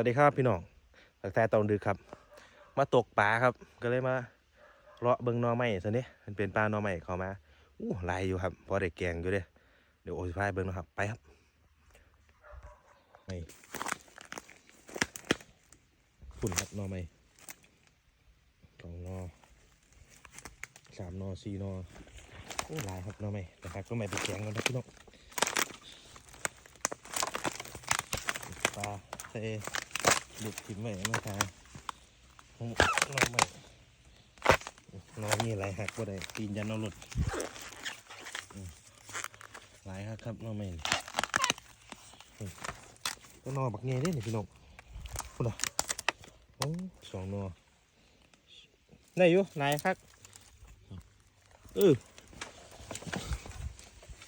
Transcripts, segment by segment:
สวัสดีครับพี่น้องตักแต่ตอนดึกครับ มาตกปลาครับ ก็เลยมาเลาะเบิ่งนอไม้ซะนี่มันเป็นปลานอไม้เขามาอู้หลายอยู่ครับพอได้แกงอยู่เด้เดี๋ยวโอ้ยพายเบิ่งนะครับ ไปครับนี่ฝุ่นครับนอไม้สองนอสามนอสี่นอโอ้หลายครับนอไม้นะครับหนอไม้ไปแกงกันนะพี่น้องปลาเต บุกถิ่นไว้ไม่ทางน้องไม่น้องมีอะไรหักก็ได้ตีนยันเอาหลุดหลายหักครับน้องไม่ก็นอบักเงี้ยได้นี่พี่น้องคุณอะโอ้สองนอได้อยู่หลายครับเออ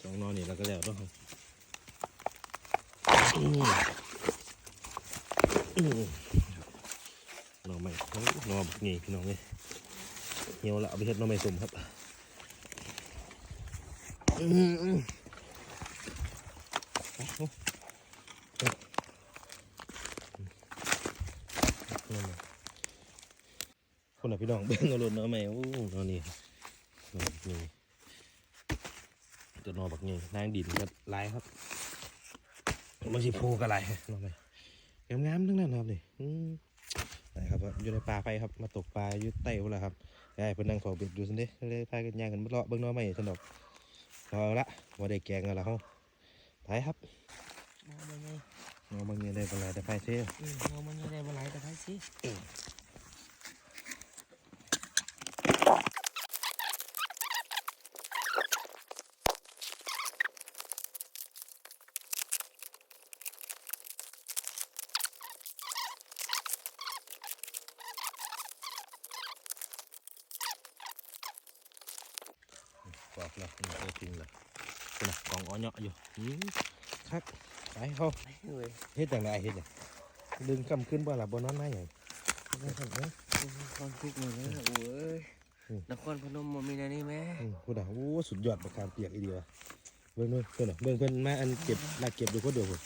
สองนอนนี่แล้วก็แล้วต้อง อืมอืมหน่อไม้โอ้ยหน่อบักนี่พี่น้องเลยเหี่ยวละเอาไปเฮ็ดหน่อไม้สมครับคนน่ะพี่น้องเบิ่งเอารถหน่อไม้โอ้หน่อนี่หน่อบักนี่ตัวหน่อบักนี่นางดินก็หลายครับมาสิโพก็หลายหน่อไม้ งามๆทั้งนั้นครับนี่อืมนะครับอยู่ในป่าไปครับมาตกปลาอยู่ใต้พุ่นล่ะครับยายเพิ่นนั่งเฝ้าเบ็ดอยู่ซั่นเด้เลยพากันย่างกันมาเลาะเบิ่งหน้อไม้ซั่นดอกเอาละบ่ได้แกงกันแล้วเฮาไปครับเอาไปไงเอาบางอย่างได้บ่หลายแต่ไปเซ่อืมเอามันยังได้มาหลายแต่ไทย อกแล้วนี่เอาจริงแล้วพุ่นน่ะกองอ้อเนาะอยู่อืมครับไปเฮาเฮ้ยเฮ็ดจังไดเฮ็ดเนี่ยดึงกำขึ้นบ่ล่ะบ่นอนมาหยังนี่ครับเอ้ยความทุกข์เลยนะโอ้ยอืมนครพนมมันมีอะไรนี่ไหมอืมพุ่นน่ะโอ้สุดยอดประการเปียกอีเดียวะเบิ่งนู่นเพิ่นน่ะเบิ่งเพิ่นมาอันเก็บลากเก็บอยู่คนเดียวพุ่น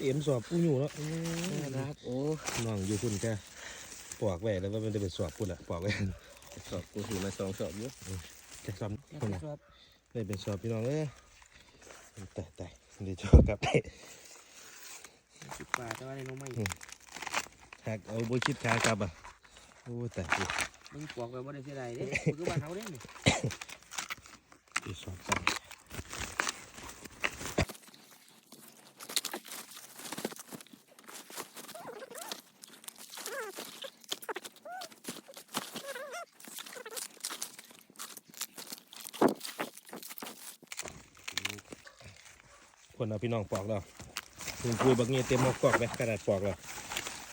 เอ็มสอบผู้อยู่เนาะอืมน่ารักโอ้น้องอยู่พุ่นแกปอกไว้แล้วว่ามันจะเป็นสอบพุ่นอะปอกไว้สอบกูถือมาสองสอบอยู่จะ สอบอยากพุ่นจะอะชอบได้เป็นสอบพี่น้องเอ้ยแต่แต่เดี๋ยวชอบกลับไปสิบกว่าแต่ว่าในน้องไม่หากเอาบุคิดขากลับอะโอ้แต่กูมึงปลอกไปบ่ได้เสียดายเด้มันคือบ้านเขาเด้นี่ จะสอบกลับ คนเอาพี่น้องปอกแล้วถุงคุยบางเงี้ยเต็มหมอกกอกไหมกระดาษปอกแล้ว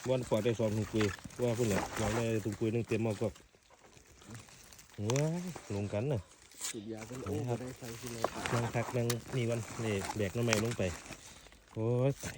วันปอกได้สองถุงคุยว่าพุ่นเนี่ยลองได้ถุงคุยนึงเต็มหมอกกอกว้ายลงกันน่ะสุดยากันโอ้โอ้ครับได้ใส่สิเลยนั่งพักนั่งนี่วันนี่แบกน้ำไม้ลงไปโอ้ยตาย